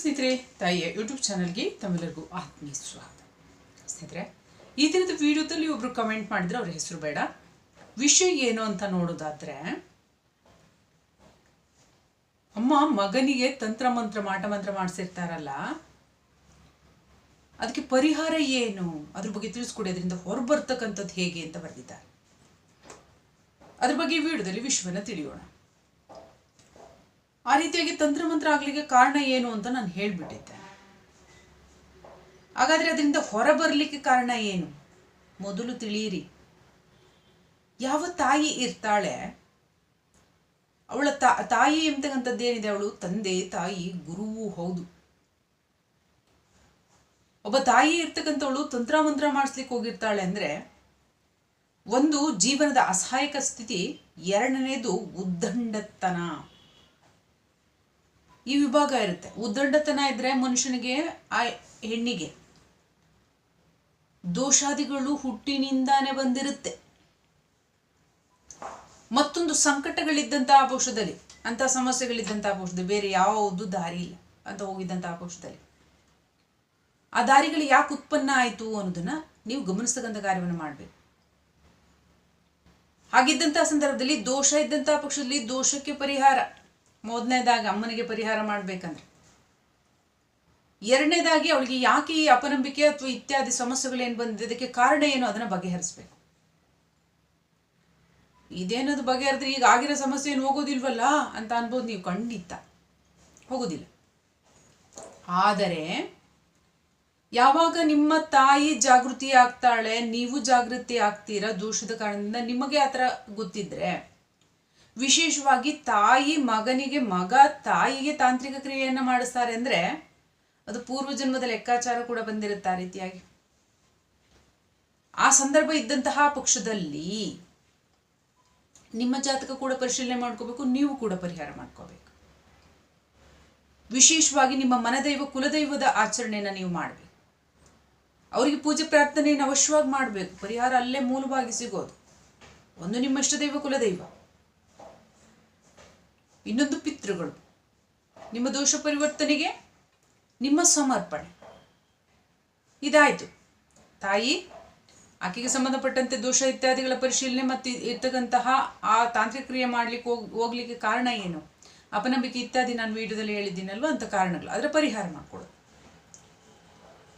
ಸ್ನೇಹಿತರೆ, ತಾಯಿಯ ಯೂಟ್ಯೂಬ್ ಚಾನಲ್ಗೆ ತಮ್ಮೆಲ್ಲರಿಗೂ ಆತ್ಮೀಯ ಸ್ವಾಗತ ಸ್ನೇಹಿತರೆ, ಈ ದಿನದ ವಿಡಿಯೋದಲ್ಲಿ ಒಬ್ರು ಕಮೆಂಟ್ ಮಾಡಿದ್ರೆ ಅವ್ರ ಹೆಸರು ಬೇಡ. ವಿಷಯ ಏನು ಅಂತ ನೋಡೋದಾದ್ರೆ, ಅಮ್ಮ ಮಗನಿಗೆ ತಂತ್ರ ಮಂತ್ರ, ಮಾಟ ಮಂತ್ರ ಮಾಡಿಸಿರ್ತಾರಲ್ಲ, ಅದಕ್ಕೆ ಪರಿಹಾರ ಏನು? ಅದ್ರ ಬಗ್ಗೆ ತಿಳಿಸ್ಕೊಡಿ, ಅದರಿಂದ ಹೊರಬರ್ತಕ್ಕಂಥದ್ದು ಹೇಗೆ ಅಂತ ಬರೆದಿದ್ದಾರೆ. ಅದ್ರ ಬಗ್ಗೆ ವಿಡಿಯೋದಲ್ಲಿ ವಿಶ್ವನ ತಿಳಿಯೋಣ. ಆ ರೀತಿಯಾಗಿ ತಂತ್ರಮಂತ್ರ ಆಗಲಿಕ್ಕೆ ಕಾರಣ ಏನು ಅಂತ ನಾನು ಹೇಳ್ಬಿಟ್ಟಿದ್ದೆ. ಹಾಗಾದ್ರೆ ಅದರಿಂದ ಹೊರ ಬರಲಿಕ್ಕೆ ಕಾರಣ ಏನು? ಮೊದಲು ತಿಳಿಯಿರಿ. ಯಾವ ತಾಯಿ ಇರ್ತಾಳೆ, ಅವಳ ತಾಯಿ ಎಂತಕ್ಕಂಥದ್ದು ಏನಿದೆ? ಅವಳು ತಂದೆ, ತಾಯಿ, ಗುರುವು ಹೌದು. ಒಬ್ಬ ತಾಯಿ ಇರ್ತಕ್ಕಂಥವಳು ತಂತ್ರ ಮಂತ್ರ ಮಾಡಿಸ್ಲಿಕ್ಕೆ ಹೋಗಿರ್ತಾಳೆ ಅಂದ್ರೆ ಒಂದು ಜೀವನದ ಅಸಹಾಯಕ ಸ್ಥಿತಿ, ಎರಡನೇದು ಉದ್ದಂಡತನ. ಈ ವಿಭಾಗ ಇರುತ್ತೆ. ಉದ್ದಂಡತನ ಇದ್ರೆ ಮನುಷ್ಯನಿಗೆ, ಆ ಹೆಣ್ಣಿಗೆ. ದೋಷಾದಿಗಳು ಹುಟ್ಟಿನಿಂದಾನೆ ಬಂದಿರುತ್ತೆ. ಮತ್ತೊಂದು ಸಂಕಟಗಳಿದ್ದಂತಹ ಪಕ್ಷದಲ್ಲಿ ಅಂತ ಸಮಸ್ಯೆಗಳಿದ್ದಂತಹ ಪಕ್ಷದಲ್ಲಿ ಬೇರೆ ಯಾವುದು ದಾರಿ ಇಲ್ಲ ಅಂತ ಹೋಗಿದ್ದಂತಹ ಪಕ್ಷದಲ್ಲಿ ಆ ದಾರಿಗಳು ಯಾಕೆ ಉತ್ಪನ್ನ ಆಯಿತು ಅನ್ನೋದನ್ನ ನೀವು ಗಮನಿಸ್ತಕ್ಕಂಥ ಕಾರ್ಯವನ್ನು ಮಾಡಬೇಕು. ಹಾಗಿದ್ದಂತಹ ಸಂದರ್ಭದಲ್ಲಿ ದೋಷ ಇದ್ದಂತಹ ಪಕ್ಷದಲ್ಲಿ ದೋಷಕ್ಕೆ ಪರಿಹಾರ. ಮೊದಲನೇದಾಗಿ ಅಮ್ಮನಿಗೆ ಪರಿಹಾರ ಮಾಡಬೇಕಂದ್ರೆ. ಎರಡನೇದಾಗಿ ಅವಳಿಗೆ ಯಾಕೆ ಈ ಅಪನಂಬಿಕೆ ಅಥವಾ ಇತ್ಯಾದಿ ಸಮಸ್ಯೆಗಳೇನು ಬಂದಿದೆ ಅದಕ್ಕೆ ಕಾರಣ ಏನು ಅದನ್ನ ಬಗೆಹರಿಸ್ಬೇಕು. ಇದೇನದು ಬಗೆಹರಿದ್ರೆ ಈಗ ಆಗಿರೋ ಸಮಸ್ಯೆ ಏನು ಹೋಗೋದಿಲ್ವಲ್ಲ ಅಂತ ಅನ್ಬೋದು ನೀವು ಖಂಡಿತ. ಹೋಗೋದಿಲ್ಲ. ಆದರೆ ಯಾವಾಗ ನಿಮ್ಮ ತಾಯಿ ಜಾಗೃತಿ ಆಗ್ತಾಳೆ, ನೀವು ಜಾಗೃತಿ ಆಗ್ತೀರಾ ದೋಷದ ಕಾರಣದಿಂದ ನಿಮಗೆ ಆ ಥರ ಗೊತ್ತಿದ್ರೆ ವಿಶೇಷವಾಗಿ ತಾಯಿ ಮಗನಿಗೆ ಮಗ ತಾಯಿಗೆ ತಾಂತ್ರಿಕ ಕ್ರಿಯೆಯನ್ನು ಮಾಡಿಸ್ತಾರೆ ಅಂದರೆ ಅದು ಪೂರ್ವಜನ್ಮದ ಲೆಕ್ಕಾಚಾರ ಕೂಡ ಬಂದಿರುತ್ತೆ ಆ ರೀತಿಯಾಗಿ. ಆ ಸಂದರ್ಭ ಇದ್ದಂತಹ ಪಕ್ಷದಲ್ಲಿ ನಿಮ್ಮ ಜಾತಕ ಕೂಡ ಪರಿಶೀಲನೆ ಮಾಡ್ಕೋಬೇಕು, ನೀವು ಕೂಡ ಪರಿಹಾರ ಮಾಡ್ಕೋಬೇಕು. ವಿಶೇಷವಾಗಿ ನಿಮ್ಮ ಮನದೈವ, ಕುಲದೈವದ ಆಚರಣೆಯನ್ನು ನೀವು ಮಾಡಬೇಕು. ಅವರಿಗೆ ಪೂಜೆ ಪ್ರಾರ್ಥನೆಯನ್ನು ಅವಶ್ಯವಾಗಿ ಮಾಡಬೇಕು. ಪರಿಹಾರ ಅಲ್ಲೇ ಮೂಲವಾಗಿ ಸಿಗೋದು. ಒಂದು ನಿಮ್ಮ ದೈವ ಕುಲದೈವ. ಇನ್ನೊಂದು ಪಿತೃಗಳು. ನಿಮ್ಮ ದೋಷ ಪರಿವರ್ತನೆಗೆ ನಿಮ್ಮ ಸಮರ್ಪಣೆ. ಇದಾಯಿತು. ತಾಯಿ, ಆಕೆಗೆ ಸಂಬಂಧಪಟ್ಟಂತೆ ದೋಷ ಇತ್ಯಾದಿಗಳ ಪರಿಶೀಲನೆ ಮತ್ತು ಇರ್ತಕ್ಕಂತಹ ಆ ತಾಂತ್ರಿಕ ಕ್ರಿಯೆ ಮಾಡ್ಲಿಕ್ಕೆ ಹೋಗ್, ಹೋಗ್ಲಿಕ್ಕೆ ಕಾರಣ ಏನು? ಅಪನಂಬಿಕೆ ಇತ್ಯಾದಿ ನಾನು ವಿಡಿಯೋದಲ್ಲಿ ಹೇಳಿದ್ದೀನಲ್ವ ಅಂತ ಕಾರಣಗಳು. ಅದರ ಪರಿಹಾರ ಮಾಡ್ಕೊಡೋದು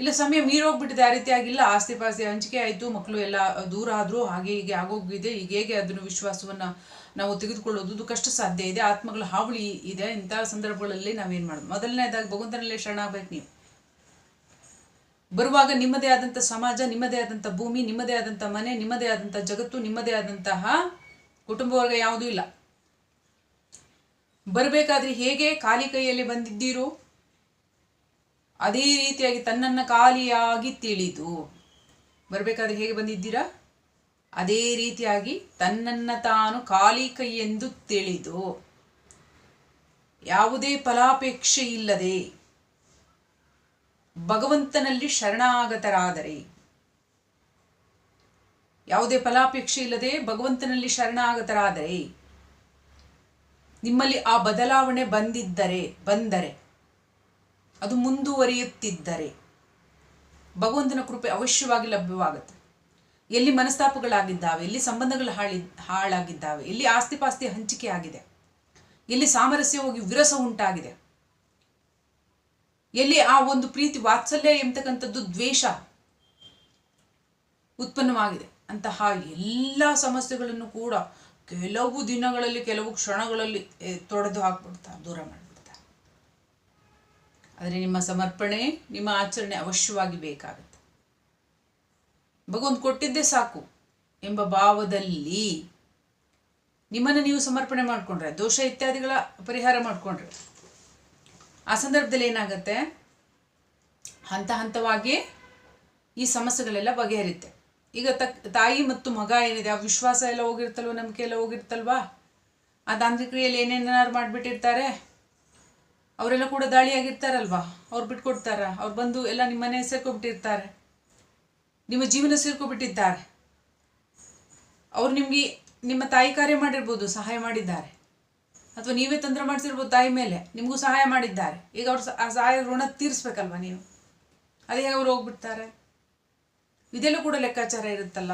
ಇಲ್ಲ, ಸಮಯ ಮೀರೋಗ್ಬಿಟ್ಟಿದೆ, ಆ ರೀತಿ ಆಗಿಲ್ಲ. ಆಸ್ತಿ ಪಾಸ್ತಿ ಹಂಚಿಕೆ ಆಯಿತು, ಮಕ್ಕಳು ಎಲ್ಲ ದೂರ ಆದರೂ ಹಾಗೆ ಹೀಗೆ ಆಗೋಗಿದೆ. ಈಗ ಹೇಗೆ ಅದನ್ನು ವಿಶ್ವಾಸವನ್ನು ನಾವು ತೆಗೆದುಕೊಳ್ಳೋದು? ಕಷ್ಟ ಸಾಧ್ಯ ಇದೆ. ಆತ್ಮಗಳ ಹಾವಳಿ ಇದೆ. ಇಂತಹ ಸಂದರ್ಭಗಳಲ್ಲಿ ನಾವೇನು ಮಾಡೋದು? ಮೊದಲನೇದಾಗಿ ಭಗವಂತನಲ್ಲೇ ಶರಣಾಗಬೇಕು ನೀವು? ಬರುವಾಗ ನಿಮ್ಮದೇ ಆದಂಥ ಸಮಾಜ, ನಿಮ್ಮದೇ ಆದಂಥ ಭೂಮಿ, ನಿಮ್ಮದೇ ಆದಂಥ ಮನೆ, ನಿಮ್ಮದೇ ಆದಂಥ ಜಗತ್ತು, ನಿಮ್ಮದೇ ಆದಂತಹ ಕುಟುಂಬ ವರ್ಗ ಯಾವುದೂ ಇಲ್ಲ. ಬರಬೇಕಾದ್ರೆ ಹೇಗೆ? ಖಾಲಿ ಕೈಯಲ್ಲಿ ಬಂದಿದ್ದೀರೋ? ಅದೇ ರೀತಿಯಾಗಿ ತನ್ನನ್ನು ಖಾಲಿಯಾಗಿ ತಿಳಿದು, ಬರಬೇಕಾದ್ರೆ ಹೇಗೆ ಬಂದಿದ್ದೀರಾ? ಅದೇ ರೀತಿಯಾಗಿ ತನ್ನನ್ನು ತಾನು ಖಾಲಿ ಎಂದು ತಿಳಿದು, ಯಾವುದೇ ಫಲಾಪೇಕ್ಷೆ ಇಲ್ಲದೆ ಭಗವಂತನಲ್ಲಿ ಶರಣಾಗತರಾದರೆ, ಯಾವುದೇ ಫಲಾಪೇಕ್ಷೆ ಇಲ್ಲದೆ ಭಗವಂತನಲ್ಲಿ ಶರಣಾಗತರಾದರೆ, ನಿಮ್ಮಲ್ಲಿ ಆ ಬದಲಾವಣೆ ಬಂದಿದ್ದರೆ, ಬಂದರೆ ಅದು ಮುಂದುವರಿಯುತ್ತಿದ್ದರೆ ಭಗವಂತನ ಕೃಪೆ ಅವಶ್ಯವಾಗಿ ಲಭ್ಯವಾಗುತ್ತೆ. ಎಲ್ಲಿ ಮನಸ್ತಾಪಗಳಾಗಿದ್ದಾವೆ, ಎಲ್ಲಿ ಸಂಬಂಧಗಳು ಹಾಳಿ, ಹಾಳಾಗಿದ್ದಾವೆ, ಎಲ್ಲಿ ಆಸ್ತಿ ಪಾಸ್ತಿ ಹಂಚಿಕೆ ಆಗಿದೆ, ಎಲ್ಲಿ ಸಾಮರಸ್ಯ ಹೋಗಿ ವಿರಸ ಉಂಟಾಗಿದೆ, ಎಲ್ಲಿ ಆ ಒಂದು ಪ್ರೀತಿ ವಾತ್ಸಲ್ಯ ಎಂಬತಕ್ಕಂಥದ್ದು ದ್ವೇಷ ಉತ್ಪನ್ನವಾಗಿದೆ. ಅಂತಹ ಎಲ್ಲ ಸಮಸ್ಯೆಗಳನ್ನು ಕೂಡ ಕೆಲವು ದಿನಗಳಲ್ಲಿ, ಕೆಲವು ಕ್ಷಣಗಳಲ್ಲಿ ತೊಡೆದು ಹಾಕ್ಬಿಡ್ತಾ, ದೂರ ಮಾಡಿಬಿಡ್ತಾರೆ ಆದರೆ ನಿಮ್ಮ ಸಮರ್ಪಣೆ, ನಿಮ್ಮ ಆಚರಣೆ ಅವಶ್ಯವಾಗಿ ಬೇಕಾಗುತ್ತೆ. ಭಗವಂತ ಕೊಟ್ಟಿದ್ದೇ ಸಾಕು ಎಂಬ ಭಾವದಲ್ಲಿ ನಿಮ್ಮನ್ನು ನೀವು ಸಮರ್ಪಣೆ ಮಾಡಿಕೊಂಡ್ರೆ, ದೋಷ ಇತ್ಯಾದಿಗಳ ಪರಿಹಾರ ಮಾಡಿಕೊಂಡ್ರೆ, ಆ ಸಂದರ್ಭದಲ್ಲಿ ಏನಾಗುತ್ತೆ? ಹಂತ ಹಂತವಾಗಿ ಈ ಸಮಸ್ಯೆಗಳೆಲ್ಲ ಬಗೆಹರಿಯುತ್ತೆ. ಈಗ ತಕ್, ತಾಯಿ ಮತ್ತು ಮಗ ಏನಿದೆ, ಆ ವಿಶ್ವಾಸ ಎಲ್ಲ ಹೋಗಿರ್ತಲ್ವ, ನಂಬಿಕೆ ಎಲ್ಲ ಹೋಗಿರ್ತಲ್ವಾ? ಆ ತಾಂತ್ರಿಕ್ರಿಯೆಯಲ್ಲಿ ಏನೇನಾರು ಮಾಡಿಬಿಟ್ಟಿರ್ತಾರೆ? ಅವರೆಲ್ಲ ಕೂಡ ದಾಳಿಯಾಗಿರ್ತಾರಲ್ವಾ? ಅವ್ರು ಬಿಟ್ಕೊಡ್ತಾರ. ಅವ್ರು ಬಂದು ಎಲ್ಲ ನಿಮ್ಮ ಮನೆ ಸೇರ್ಕೊಬಿಟ್ಟಿರ್ತಾರೆ ನಿಮ್ಮ ಜೀವನ ಸೇರ್ಕೊಬಿಟ್ಟಿದ್ದಾರೆ ಅವ್ರು ನಿಮಗೆ ನಿಮ್ಮ ತಾಯಿ ಕಾರ್ಯ ಮಾಡಿರ್ಬೋದು, ಸಹಾಯ ಮಾಡಿದ್ದಾರೆ. ಅಥವಾ ನೀವೇ ತಂತ್ರ ಮಾಡಿಸಿರ್ಬೋದು ತಾಯಿ ಮೇಲೆ. ನಿಮಗೂ ಸಹಾಯ ಮಾಡಿದ್ದಾರೆ. ಈಗ ಅವ್ರು ಆ ಸಹಾಯ ಋಣ ತೀರಿಸ್ಬೇಕಲ್ವ ನೀವು? ಅದೇ ಅವ್ರು ಹೋಗ್ಬಿಡ್ತಾರೆ? ಇದೆಲ್ಲ ಕೂಡ ಲೆಕ್ಕಾಚಾರ ಇರುತ್ತಲ್ಲ.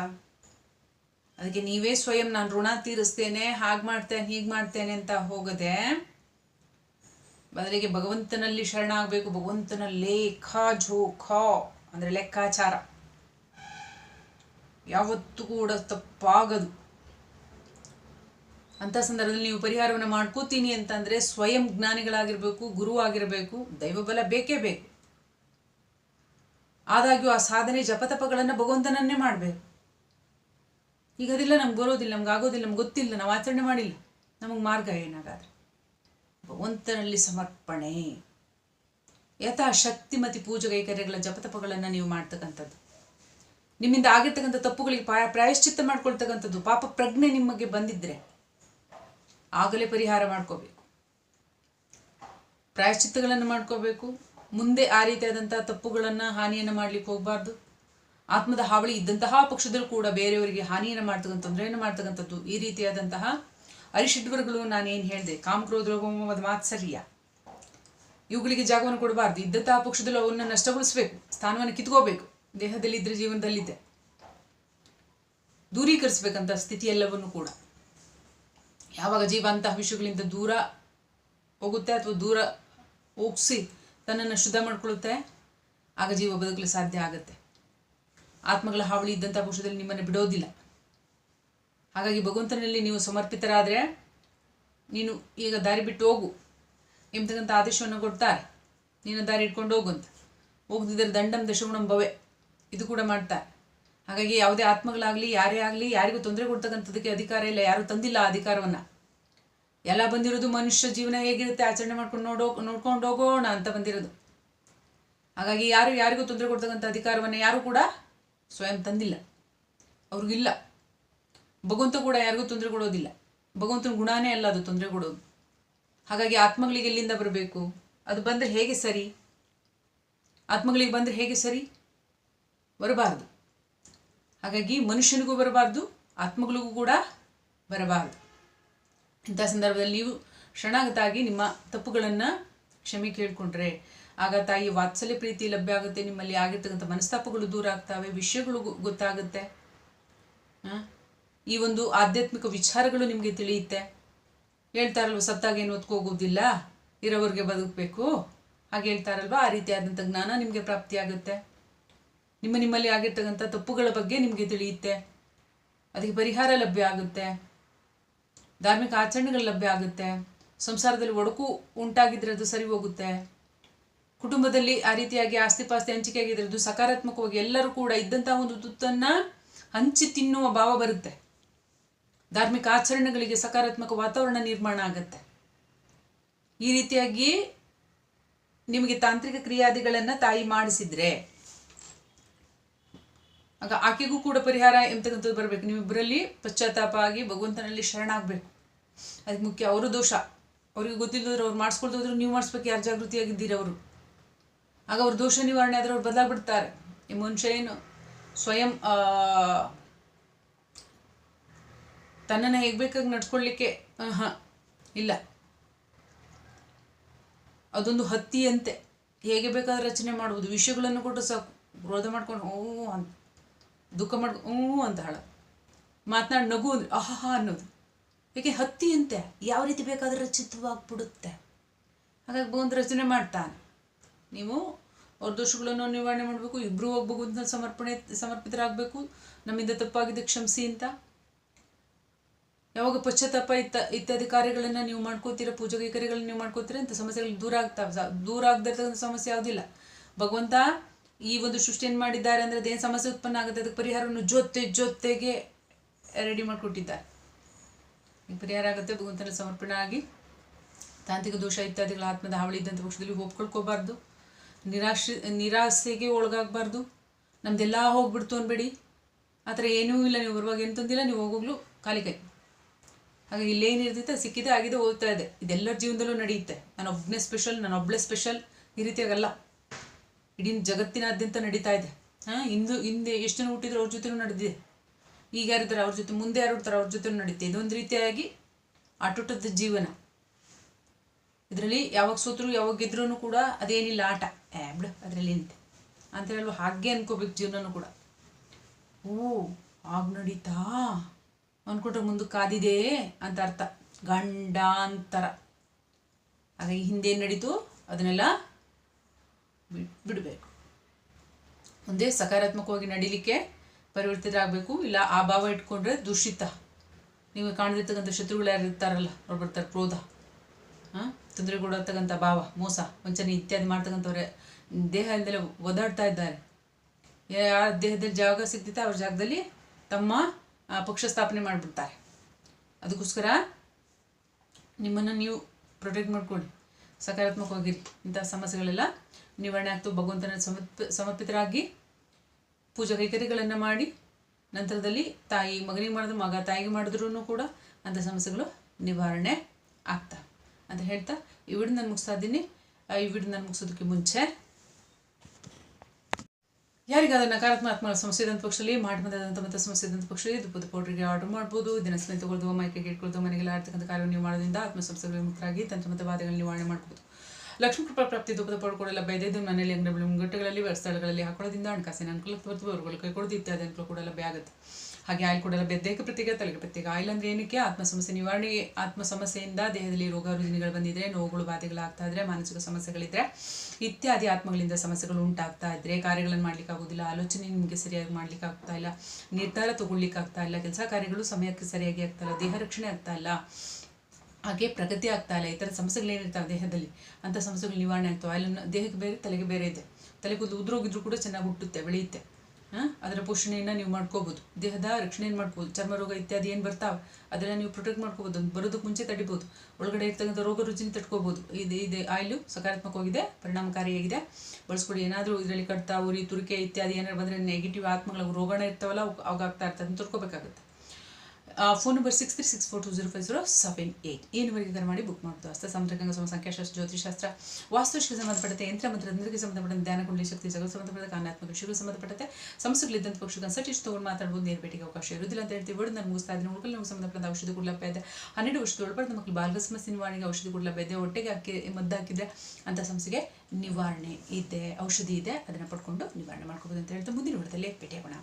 ಅದಕ್ಕೆ ನೀವೇ ಸ್ವಯಂ ನಾನು ಋಣ ತೀರಿಸ್ತೇನೆ, ಹಾಗೆ ಮಾಡ್ತೇನೆ, ಹೀಗೆ ಮಾಡ್ತೇನೆ ಅಂತ ಹೋಗದೆ ಬದಲಿಗೆ ಭಗವಂತನಲ್ಲಿ ಶರಣಾಗಬೇಕು, ಭಗವಂತನ ಲೇಖ ಖಾ ಅಂದರೆ ಲೆಕ್ಕಾಚಾರ. ಯಾವತ್ತೂ ಕೂಡ ತಪ್ಪಾಗದು. ಅಂಥ ಸಂದರ್ಭದಲ್ಲಿ ನೀವು ಪರಿಹಾರವನ್ನು ಮಾಡ್ಕೋತೀನಿ ಅಂತಂದರೆ ಸ್ವಯಂ ಜ್ಞಾನಿಗಳಾಗಿರಬೇಕು, ಗುರು ಆಗಿರಬೇಕು, ದೈವಬಲ ಬೇಕೇ ಬೇಕು. ಆದಾಗ್ಯೂ ಆ ಸಾಧನೆ ಜಪತಪಗಳನ್ನು ಭಗವಂತನನ್ನೇ ಮಾಡಬೇಕು. ಈಗ ಅದಿಲ್ಲ, ನಮ್ಗೆ ಬರೋದಿಲ್ಲ, ನಮ್ಗೆ ಆಗೋದಿಲ್ಲ, ನಮ್ಗೆ ಗೊತ್ತಿಲ್ಲ, ನಾವು ಆಚರಣೆ ಮಾಡಿಲ್ಲ, ನಮಗೆ ಮಾರ್ಗ ಏನಾಗಾದ್ರೆ? ಭಗವಂತನಲ್ಲಿ ಸಮರ್ಪಣೆ. ಯಥಾ ಶಕ್ತಿಮತಿ ಪೂಜೆ ಕೈಕರ್ಯಗಳ ಜಪತಪಗಳನ್ನು ನೀವು ಮಾಡ್ತಕ್ಕಂಥದ್ದು. ನಿಮ್ಮಿಂದ ಆಗಿರ್ತಕ್ಕಂಥ ತಪ್ಪುಗಳಿಗೆ ಪಾಯ ಪ್ರಾಯಶ್ಚಿತ್ತ ಮಾಡ್ಕೊಳ್ತಕ್ಕಂಥದ್ದು, ಪಾಪ ಪ್ರಜ್ಞೆ ನಿಮಗೆ ಬಂದಿದ್ರೆ ಆಗಲೇ ಪರಿಹಾರ ಮಾಡ್ಕೋಬೇಕು. ಪ್ರಾಯಶ್ಚಿತ್ತಗಳನ್ನು ಮಾಡ್ಕೋಬೇಕು. ಮುಂದೆ ಆ ರೀತಿಯಾದಂತಹ ತಪ್ಪುಗಳನ್ನು ಹಾನಿಯನ್ನು ಮಾಡ್ಲಿಕ್ಕೆ ಹೋಗಬಾರ್ದು. ಆತ್ಮದ ಹಾವಳಿ ಇದ್ದಂತಹ ಪಕ್ಷದಲ್ಲೂ ಕೂಡ ಬೇರೆಯವರಿಗೆ ಹಾನಿಯನ್ನು ಮಾಡ್ತಕ್ಕಂಥ ತೊಂದರೆಯನ್ನು ಮಾಡ್ತಕ್ಕಂಥದ್ದು ಈ ರೀತಿಯಾದಂತಹ ಅರಿಷಡ್ವರ್ಗಳು ನಾನೇನು ಹೇಳಿದೆ? ಕಾಮಕ್ರೋಧ ಮಾತ್ಸರ್ಯ ಇವುಗಳಿಗೆ ಜಾಗವನ್ನು ಕೊಡಬಾರ್ದು. ಇದ್ದಂತಹ ಪಕ್ಷದಲ್ಲಿ ಅವನ್ನು ನಷ್ಟಗೊಳಿಸಬೇಕು. ಸ್ಥಾನವನ್ನು ಕಿತ್ಕೋಬೇಕು. ದೇಹದಲ್ಲಿದ್ದರೆ ಜೀವನದಲ್ಲಿದ್ದೆ ದೂರೀಕರಿಸ್ಬೇಕಂತ ಸ್ಥಿತಿ ಎಲ್ಲವನ್ನು ಕೂಡ. ಯಾವಾಗ ಜೀವ ಅಂತಹ ವಿಷಯಗಳಿಂದ ದೂರ ಹೋಗುತ್ತೆ ಅಥವಾ ದೂರ ಹೋಗಿಸಿ ತನ್ನನ್ನು ಶುದ್ಧ ಮಾಡಿಕೊಳ್ಳುತ್ತೆ, ಆಗ ಜೀವ ಬದುಕಲು ಸಾಧ್ಯ ಆಗುತ್ತೆ. ಆತ್ಮಗಳ ಹಾವಳಿ ಇದ್ದಂಥ ಪಕ್ಷದಲ್ಲಿ ನಿಮ್ಮನ್ನು ಬಿಡೋದಿಲ್ಲ. ಹಾಗಾಗಿ ಭಗವಂತನಲ್ಲಿ ನೀವು ಸಮರ್ಪಿತರಾದರೆ ನೀನು ಈಗ ದಾರಿ ಬಿಟ್ಟು ಹೋಗು. ಎಂಬತಕ್ಕಂಥ ಆದೇಶವನ್ನು ಕೊಡ್ತಾರೆ. ನೀನು ದಾರಿ ಇಟ್ಕೊಂಡು ಹೋಗು ಅಂತ. ಹೋಗದಿದ್ದರೆ ದಂಡಂ ದಶಗುಣಂ ಭವೆ. ಇದು ಕೂಡ ಮಾಡ್ತಾರೆ. ಹಾಗಾಗಿ ಯಾವುದೇ ಆತ್ಮಗಳಾಗಲಿ, ಯಾರೇ ಆಗಲಿ, ಯಾರಿಗೂ ತೊಂದರೆ ಕೊಡ್ತಕ್ಕಂಥದಕ್ಕೆ ಅಧಿಕಾರ ಇಲ್ಲ, ಯಾರೂ ತಂದಿಲ್ಲ ಆ ಅಧಿಕಾರವನ್ನು. ಎಲ್ಲ ಬಂದಿರೋದು ಮನುಷ್ಯ ಜೀವನ ಹೇಗಿರುತ್ತೆ, ಆಚರಣೆ ಮಾಡ್ಕೊಂಡು ನೋಡೋ, ನೋಡ್ಕೊಂಡು ಹೋಗೋಣ ಅಂತ ಬಂದಿರೋದು. ಹಾಗಾಗಿ ಯಾರು ಯಾರಿಗೂ ತೊಂದರೆ ಕೊಡ್ತಕ್ಕಂಥ ಅಧಿಕಾರವನ್ನು ಯಾರೂ ಕೂಡ ಸ್ವಯಂ ತಂದಿಲ್ಲ. ಅವ್ರಿಗಿಲ್ಲ ಭಗವಂತ ಕೂಡ ಯಾರಿಗೂ ತೊಂದರೆ ಕೊಡೋದಿಲ್ಲ. ಭಗವಂತನ ಗುಣನೇ ಅಲ್ಲ ಅದು ತೊಂದರೆ ಕೊಡೋದು. ಹಾಗಾಗಿ ಆತ್ಮಗಳಿಗೆ ಎಲ್ಲಿಂದ ಬರಬೇಕು? ಅದು ಬಂದರೆ ಹೇಗೆ ಸರಿ? ಆತ್ಮಗಳಿಗೆ ಬಂದರೆ ಹೇಗೆ ಸರಿ? ಬರಬಾರ್ದು. ಹಾಗಾಗಿ ಮನುಷ್ಯನಿಗೂ ಬರಬಾರ್ದು, ಆತ್ಮಗಳಿಗೂ ಕೂಡ ಬರಬಾರ್ದು. ಇಂಥ ಸಂದರ್ಭದಲ್ಲಿ ನೀವು ಶರಣಾಗತಾಗಿ ನಿಮ್ಮ ತಪ್ಪುಗಳನ್ನು ಕ್ಷಮೆ ಕೇಳಿಕೊಂಡ್ರೆ, ಆಗ ತಾಯಿ ವಾತ್ಸಲ್ಯ ಪ್ರೀತಿ ಲಭ್ಯ ಆಗುತ್ತೆ, ನಿಮ್ಮಲ್ಲಿ ಆಗಿರ್ತಕ್ಕಂಥ ಮನಸ್ತಾಪಗಳು ದೂರ ಆಗ್ತವೆ, ವಿಷಯಗಳು ಗೊತ್ತಾಗುತ್ತೆ? ಈ ಒಂದು ಆಧ್ಯಾತ್ಮಿಕ ವಿಚಾರಗಳು ನಿಮಗೆ ತಿಳಿಯುತ್ತೆ? ಹೇಳ್ತಾರಲ್ವ, ಸತ್ತಾಗ ಏನು ಹೋಗೋದಿಲ್ಲ, ಇರೋವ್ರಿಗೆ ಬದುಕಬೇಕು. ಹಾಗೆ ಹೇಳ್ತಾರಲ್ವ, ಆ ರೀತಿಯಾದಂಥ ಜ್ಞಾನ ನಿಮಗೆ ಪ್ರಾಪ್ತಿಯಾಗುತ್ತೆ. ನಿಮ್ಮ ನಿಮ್ಮಲ್ಲಿ ಆಗಿರ್ತಕ್ಕಂಥ ತಪ್ಪುಗಳ ಬಗ್ಗೆ ನಿಮಗೆ ತಿಳಿಯುತ್ತೆ. ಅದಕ್ಕೆ ಪರಿಹಾರ ಲಭ್ಯ ಆಗುತ್ತೆ. ಧಾರ್ಮಿಕ ಆಚರಣೆಗಳು ಲಭ್ಯ ಆಗುತ್ತೆ. ಸಂಸಾರದಲ್ಲಿ ಒಡಕು ಉಂಟಾಗಿದ್ರೆ ಅದು ಸರಿ ಹೋಗುತ್ತೆ. ಕುಟುಂಬದಲ್ಲಿ ಆ ರೀತಿಯಾಗಿ ಆಸ್ತಿ ಪಾಸ್ತಿ ಹಂಚಿಕೆ ಆಗಿದ್ರೆ ಅದು ಸಕಾರಾತ್ಮಕವಾಗಿ ಎಲ್ಲರೂ ಕೂಡ ಇದ್ದಂತಹ ಒಂದು ತುತ್ತನ್ನು ಹಂಚಿ ತಿನ್ನುವ ಭಾವ ಬರುತ್ತೆ. ಧಾರ್ಮಿಕ ಆಚರಣೆಗಳಿಗೆ ಸಕಾರಾತ್ಮಕ ವಾತಾವರಣ ನಿರ್ಮಾಣ ಆಗುತ್ತೆ. ಈ ರೀತಿಯಾಗಿ ನಿಮಗೆ ತಾಂತ್ರಿಕ ಕ್ರಿಯಾದಿಗಳನ್ನು ತಾಯಿ ಮಾಡಿಸಿದ್ರೆ, ಆಗ ಆಕೆಗೂ ಕೂಡ ಪರಿಹಾರ ಎಂತಕ್ಕಂಥದ್ದು ಬರಬೇಕು. ನಿಮ್ಮಿಬ್ಬರಲ್ಲಿ ಪಶ್ಚಾತ್ತಾಪ ಆಗಿ ಭಗವಂತನಲ್ಲಿ ಶರಣಾಗಬೇಕು ಅದಕ್ಕೆ ಮುಖ್ಯ ಅವರು ದೋಷ. ಅವ್ರಿಗೆ ಗೊತ್ತಿಲ್ಲದ್ರು ಅವ್ರು ಮಾಡಿಸ್ಕೊಳ್ತಿದ್ರು ನೀವು ಮಾಡಿಸ್ಬೇಕು. ಯಾರು ಜಾಗೃತಿಯಾಗಿದ್ದೀರಿ ಅವರು? ಆಗ ಅವ್ರ ದೋಷ ನಿವಾರಣೆ ಆದರೆ ಅವ್ರು ಬದಲಾಗ್ಬಿಡ್ತಾರೆ. ಈ ಮನುಷ್ಯ ಏನು ಸ್ವಯಂ ತನ್ನನ್ನು ಹೇಗೆ ಬೇಕಾಗಿ ನಡ್ಸ್ಕೊಳ್ಳಿಕ್ಕೆ ಹಾಂ, ಇಲ್ಲ. ಅದೊಂದು ಹತ್ತಿಯಂತೆ. ಹೇಗೆ ಬೇಕಾದ್ರೆ ರಚನೆ ಮಾಡ್ಬೋದು ವಿಷಯಗಳನ್ನು ಕೊಟ್ಟು ಸಾಕು. ಕ್ರೋಧ ಮಾಡ್ಕೊಂಡು, ಹ್ಞೂ, ಅಂತ. ದುಃಖ ಮಾಡ್ಕೊಂಡು ಹ್ಞೂ, ಅಂತ ಹಾಳ. ಮಾತನಾಡಿ ನಗು ಅಂದ್ರೆ ಆಹಾ ಅನ್ನೋದು. ಏಕೆ ಹತ್ತಿಯಂತೆ? ಯಾವ ರೀತಿ ಬೇಕಾದ್ರೆ ರಚಿತವಾಗ್ಬಿಡುತ್ತೆ. ಹಾಗಾಗಿ ಭಗವಂತ ರಚನೆ ಮಾಡ್ತಾನೆ. ನೀವು ಅವ್ರ ದೋಷಗಳನ್ನು ನಿವಾರಣೆ ಮಾಡಬೇಕು. ಇಬ್ಬರು ಭಗವಂತನ ಸಮರ್ಪಣೆ, ಸಮರ್ಪಿತರಾಗಬೇಕು. ನಮ್ಮಿಂದ ತಪ್ಪಾಗಿದೆ ಕ್ಷಮಿಸಿ ಅಂತ. ಯಾವಾಗ ಪಶ್ಚಾತ್ತಾಪ ಇತ್ತ ಇತ್ಯಾದಿ ಕಾರ್ಯಗಳನ್ನು ನೀವು ಮಾಡ್ಕೋತೀರಾ ಪೂಜಾ ಕೈಕರ್ಯಗಳನ್ನ ನೀವು ಮಾಡ್ಕೋತೀರಾ ಅಂತ ಸಮಸ್ಯೆಗಳು ದೂರ ಆಗ್ತಾವೆ. ದೂರ ಆಗದಿರ್ತಕ್ಕಂಥ ಸಮಸ್ಯೆ ಯಾವುದಿಲ್ಲ. ಭಗವಂತ ಈ ಒಂದು ಸೃಷ್ಟಿಯನ್ನು ಮಾಡಿದ್ದಾರೆ ಅಂದರೆ ಅದೇನು ಸಮಸ್ಯೆ ಉತ್ಪನ್ನ ಆಗುತ್ತೆ, ಅದಕ್ಕೆ ಪರಿಹಾರವನ್ನು ಜೊತೆ ಜೊತೆಗೆ ರೆಡಿ ಮಾಡಿಕೊಟ್ಟಿದ್ದಾರೆ. ಪರಿಹಾರ ಆಗುತ್ತೆ, ಭಗವಂತನ ಸಮರ್ಪಣೆ ಆಗಿ. ತಾಂತ್ರಿಕ ದೋಷ ಇತ್ಯಾದಿಗಳ ಆತ್ಮದ ಹಾವಳಿ ಇದ್ದಂಥ ಪಕ್ಷದಲ್ಲಿ ಒಪ್ಕೊಳ್ಕೋಬಾರ್ದು. ನಿರಾಶ್ರಿ ನಿರಾಶೆ, ನಿರಾಸೆಗೆ ಒಳಗಾಗಬಾರ್ದು. ನಮ್ದೆಲ್ಲ ಹೋಗ್ಬಿಡ್ತು ಅನ್ಬೇಡಿ. ಆ ಥರ ಏನೂ ಇಲ್ಲ, ನೀವು ಬರುವಾಗ ಏನು ತಂದಿಲ್ಲ, ನೀವು ಹೋಗೋಗ್ಲು ಕೈ. ಹಾಗೆ ಇಲ್ಲೇನಿರ್ತೈತೆ ಸಿಕ್ಕಿದೆ, ಆಗಿದೆ, ಹೋಗ್ತಾ ಇದೆ. ಇದೆಲ್ಲರ ಜೀವನದಲ್ಲೂ ನಡೆಯುತ್ತೆ. ನಾನು ಒಬ್ಬನೇ ಸ್ಪೆಷಲ್ ನಾನು ಒಬ್ಬಳೇ ಸ್ಪೆಷಲ್ ಈ ರೀತಿಯಾಗಲ್ಲ. ಇಡೀ ಜಗತ್ತಿನಾದ್ಯಂತ ನಡೀತಾ ಇದೆ. ಹಾಂ, ಇಂದು, ಹಿಂದೆ ಎಷ್ಟು ಜನ ಹುಟ್ಟಿದ್ರು ಅವ್ರ ಜೊತೆನೂ ನಡೆದಿದೆ. ಈಗ ಯಾರಿದ್ದಾರೆ? ಅವ್ರ ಜೊತೆ, ಮುಂದೆ ಯಾರು ಇರ್ತಾರೆ ಅವ್ರ ಜೊತೆ ನಡೀತೆ ಇದೊಂದು ರೀತಿಯಾಗಿ ಆಟೋಟದ ಜೀವನ. ಇದರಲ್ಲಿ ಯಾವಾಗ ಸೋತರು, ಯಾವಾಗ ಗೆದ್ರೂ ಕೂಡ ಅದೇನಿಲ್ಲ ಆಟ. ಏ, ಬಿಡು, ಅದರಲ್ಲಿ ಅಂತ ಹೇಳುವ ಹಾಗೆ ಅನ್ಕೋಬೇಕು ಜೀವನನೂ ಕೂಡ. ಓ ಆಗ ನಡೀತಾ? ಅಂದ್ಕೊಂಡ್ರೆ ಮುಂದೆ ಕಾದಿದೆ ಅಂತ ಅರ್ಥ. ಗಂಡಾಂತರ. ಹಾಗಾಗಿ ಹಿಂದೆ ನಡೀತು? ಅದನ್ನೆಲ್ಲ ಬಿಡ್, ಬಿಡಬೇಕು. ಮುಂದೆ ಸಕಾರಾತ್ಮಕವಾಗಿ ನಡೀಲಿಕ್ಕೆ ಪರಿವರ್ತಿತರಾಗಬೇಕು ಇಲ್ಲ, ಆ ಭಾವ ಇಟ್ಕೊಂಡ್ರೆ ದೂಷಿತ. ನೀವು ಕಾಣದಿರ್ತಕ್ಕಂಥ ಶತ್ರುಗಳು ಯಾರು ಇರ್ತಾರಲ್ಲ, ಅವ್ರು ಬರ್ತಾರೆ, ಕ್ರೋಧ. ಹಾಂ ತೊಂದರೆ ಕೊಡತಕ್ಕಂಥ ಭಾವ, ಮೋಸ, ವಂಚನೆ ಇತ್ಯಾದಿ ಮಾಡ್ತಕ್ಕಂಥವ್ರೆ. ದೇಹದಿಂದಲೇ ಒದಾಡ್ತಾ ಇದ್ದಾರೆ. ಯಾರ ದೇಹದಲ್ಲಿ ಜಾಗ ಸಿಗ್ತೈತೆ ಅವ್ರ ಜಾಗದಲ್ಲಿ ತಮ್ಮ ಪಕ್ಷ ಸ್ಥಾಪನೆ ಮಾಡಿಬಿಡ್ತಾರೆ. ಅದಕ್ಕೋಸ್ಕರ ನಿಮ್ಮನ್ನು ನೀವು ಪ್ರೊಟೆಕ್ಟ್ ಮಾಡ್ಕೊಳ್ಳಿ. ಸಕಾರಾತ್ಮಕವಾಗಿರಿ. ಇಂಥ ಸಮಸ್ಯೆಗಳೆಲ್ಲ ನಿವಾರಣೆ ಆಗ್ತವೆ ಭಗವಂತನ ಸಮರ್ಪ, ಸಮರ್ಪಿತರಾಗಿ ಪೂಜಾ ಕೈಕರ್ಯಗಳನ್ನು ಮಾಡಿ ನಂತರದಲ್ಲಿ ತಾಯಿ ಮಗನಿಗೆ ಮಾಡಿದ್ರು, ಮಗ ತಾಯಿಗೆ ಮಾಡಿದ್ರೂ ಕೂಡ ಅಂಥ ಸಮಸ್ಯೆಗಳು ನಿವಾರಣೆ ಆಗ್ತಾ. ಅಂತ ಹೇಳ್ತಾ ಈ ವಿಡಿಯೋ ನಾನು ಮುಗಿಸ್ತಾ ಇದ್ದೀನಿ. ಈ ವಿಡಿಯೋ ನಾನು ಮುಗಿಸೋದಕ್ಕೆ ಮುಂಚೆ ಯಾರಿಗಾದ್ರೂ ನಕಾರಾತ್ಮಕ ಸಮಸ್ಯೆ ಇದ್ದಂಥ ಪಕ್ಷದಲ್ಲಿ ಮಾಡಿ ಬಂದಂಥ ಮತ್ತೆ ಸಮಸ್ಯೆ ಇದ್ದಂಥ ಪಕ್ಷದಲ್ಲಿ ದುಪ್ಪದ ಪೌಡ್ರಿಗೆ ಆರ್ಡರ್ ಮಾಡ್ಬೋದು. ದಿನ ಸ್ಮೆಲ್ ತಗೊಳ್ದು ಮೈಕೆಗೆ ಇಟ್ಕೊಳ್ದು ಮನೆಗೆಲ್ಲ ಆಡ್ತಕ್ಕಂಥ ಕಾರ್ಯವನ್ನು ನೀವು ಮಾಡೋದ್ರಿಂದ ಆತ್ಮ ಸಮಸ್ಯೆಗಳು ಮುಕ್ತರಾಗಿ ತಂತ್ರ ಮತ್ತು ಬಾಧೆಗಳನ್ನ ನಿವಾರಣೆ ಮಾಡ್ಬೋದು. ಲಕ್ಷ್ಮೀ ಕೃಪಾ ಪ್ರಾಪ್ತಿ ದುಪ್ಪದ ಪೌಡರ್ ಕೊಡೆಲ್ಲ ಬೈದೈದು ಮನೆಯಲ್ಲಿ ಅಂಗಡಿ ಮುಂಗಟ್ಟುಗಳಲ್ಲಿ ಸ್ಥಳಗಳಲ್ಲಿ ಹಾಕೊಳ್ಳೋದ್ರಿಂದ ಹಣಕಾಸಿನ ಅನುಕೂಲ ಬರ್ತವೆ. ಅವರುಗಳು ಕೈ ಕೊಡೋದು ಇತ್ಯಾದಿ ಅನುಕೂಲ ಕೂಡ ಲಭ್ಯ ಆಗುತ್ತೆ. ಹಾಗೆ ಆಯಿಲ್ ಕೊಡಲ್ಲ ದೇಹಕ್ಕೆ ಪ್ರತ್ಯೇಕ, ತಲೆಗೆ ಪ್ರತ್ಯೇಕ. ಆಯಿಲ್ ಅಂದ್ರೆ ಏನಕ್ಕೆ? ಆತ್ಮ ಸಮಸ್ಯೆ ನಿವಾರಣೆ ಆತ್ಮ ಸಮಸ್ಯೆಯಿಂದ ದೇಹದಲ್ಲಿ ರೋಗ ರುಜಿನಗಳು ಬಂದಿದ್ರೆ, ನೋವುಗಳು ಬಾಧೆಗಳಾಗ್ತಾ ಇದ್ರೆ, ಮಾನಸಿಕ ಸಮಸ್ಯೆಗಳಿದ್ರೆ ಇತ್ಯಾದಿ ಆತ್ಮಗಳಿಂದ ಸಮಸ್ಯೆಗಳು ಉಂಟಾಗ್ತಾ ಇದ್ರೆ, ಕಾರ್ಯಗಳನ್ನು ಮಾಡ್ಲಿಕ್ಕೆ ಆಗೋದಿಲ್ಲ ಆಲೋಚನೆ ನಿಮಗೆ ಸರಿಯಾಗಿ ಮಾಡ್ಲಿಕ್ಕೆ ಆಗ್ತಾ ಇಲ್ಲ, ನಿರ್ಧಾರ ತಗೊಳ್ಲಿಕ್ಕೆ ಆಗ್ತಾ ಇಲ್ಲ, ಕೆಲಸ ಕಾರ್ಯಗಳು ಸಮಯಕ್ಕೆ ಸರಿಯಾಗಿ ಆಗ್ತಾ ಇಲ್ಲ, ದೇಹ ರಕ್ಷಣೆ ಆಗ್ತಾ ಇಲ್ಲ, ಹಾಗೆ ಪ್ರಗತಿ ಆಗ್ತಾ ಇಲ್ಲ, ಈ ಸಮಸ್ಯೆಗಳು ಏನಿರ್ತಾವೆ ದೇಹದಲ್ಲಿ? ಅಂಥ ಸಮಸ್ಯೆಗಳು ನಿವಾರಣೆ ಆಗ್ತವೆ. ಆಯಿಲ್ ದೇಹಕ್ಕೆ ಬೇರೆ, ತಲೆಗೆ ಬೇರೆ ಇದೆ. ತಲೆ ಕೂದಲು ಉದ್ರೋಗಿದ್ರು ಕೂಡ ಚೆನ್ನಾಗಿ ಹುಟ್ಟುತ್ತೆ, ಬೆಳೆಯುತ್ತೆ. ಅದರ ಪೋಷಣೆಯನ್ನು ನೀವು ಮಾಡ್ಕೋಬೋದು. ದೇಹದ ರಕ್ಷಣೆಯನ್ನು ಮಾಡ್ಬೋದು ಚರ್ಮ ರೋಗ ಇತ್ಯಾದಿ ಏನು ಬರ್ತಾವೆ? ಅದನ್ನು ನೀವು ಪ್ರೊಟೆಕ್ಟ್ ಮಾಡ್ಕೋಬೋದು. ಬರೋದಕ್ಕೆ ಮುಂಚೆ ತಡಿಬೋದು. ಒಳಗಡೆ ಇರ್ತಕ್ಕಂಥ ರೋಗ ರುಜಿನ ತಡ್ಕೋಬೋದು. ಇದು ಇದೆ ಆಯಿಲು ಸಕಾರಾತ್ಮಕವಾಗಿದೆ, ಪರಿಣಾಮಕಾರಿಯಾಗಿದೆ. ಬಳಸ್ಕೊಡಿ. ಏನಾದರೂ ಇದರಲ್ಲಿ ಕಟ್ತಾ ಉರಿ, ತುರಿಕೆ ಇತ್ಯಾದಿ ಏನಾದ್ರು ಬಂದರೆ ನೆಗೆಟಿವ್ ಆತ್ಮಗಳ ರೋಗಣ ಇರ್ತಾವಲ್ಲ, ಅವು ಅವಾಗ ಆಗ್ತಾ ಇರ್ತದೆ. ಅದನ್ನ ತಡ್ಕೋಬೇಕಾಗುತ್ತೆ. Phone number six three six four two zero five zero seven eight ಏನುವರೆಗೆ ಕರೆ ಮಾಡಿ ಬುಕ್ ಮಾಡ್ತು ಹಸ್ತ ಸಾಂಪ್ರದಾಯಿಕ ಸಮ, ಸಂಖ್ಯಾಶಾಸ್ತ್ರ ಜ್ಯೋತಿಷಾಸ್ತ್ರ ವಾಸ್ತುಶಿಗೆ ಸಂಬಂಧಪಟ್ಟಂತೆ ಯಂತ್ರ ಮಂತ್ರಕ್ಕೆ ಸಂಬಂಧಪಟ್ಟಂತೆ ಧ್ಯಾನ, ಕುಂಡಲಿ, ಶಕ್ತಿ ಜಗತ್ ಸಂಬಂಧಪಟ್ಟ ಕಾನಾತ್ಮಕ ವಿಷಯಗಳು ಸಂಬಂಧಪಟ್ಟಂತೆ ಸಂಸ್ಥೆಗಳಿದ್ದಂಥ ಪಕ್ಷ ಕನ್ಸಲ್ಟೇಷನ್ ತೊಗೊಂಡು ಮಾತಾಡ್ಬೋದು. ನೇರ ಭೇಟಿಗೆ ಅವಕಾಶ ಇರುವುದಿಲ್ಲ ಅಂತ ಹೇಳ್ತೀವಿ. ನಾನು ಮುಗಿಸ್ತಾ ಇದ್ದೀನಿ. ಉಳ್ಕಲ್ಲಿ ನಮಗೆ ಸಂಬಂಧಪಟ್ಟಂತ ಔಷಧಿ ಕೂಡ ಲಭ್ಯ ಇದೆ. ಹನ್ನೆರಡು ವರ್ಷದ ಒಳಪಡಿದ ಮಕ್ಕಳು ಬಾಲ್ಗ ಸಮಸ್ಯೆ ನಿವಾರಣೆಗೆ ಔಷಧಿ ಕೂಡ ಲಭ್ಯ ಇದೆ. ಹೊಟ್ಟೆಗೆ ಹಾಕಿ, ಮದ್ದು ಹಾಕಿದ್ರೆ ಅಂಥ ಸಮಸ್ಯೆಗೆ ನಿವಾರಣೆ ಇದೆ, ಔಷಧಿ ಇದೆ. ಅದನ್ನು ಪಡ್ಕೊಂಡು ನಿವಾರಣೆ ಮಾಡ್ಕೋಬೋದು ಅಂತ ಹೇಳ್ತಾ ಮುಂದಿನ ವಿಡದಲ್ಲಿ ಭೇಟಿಯಾಗೋಣ.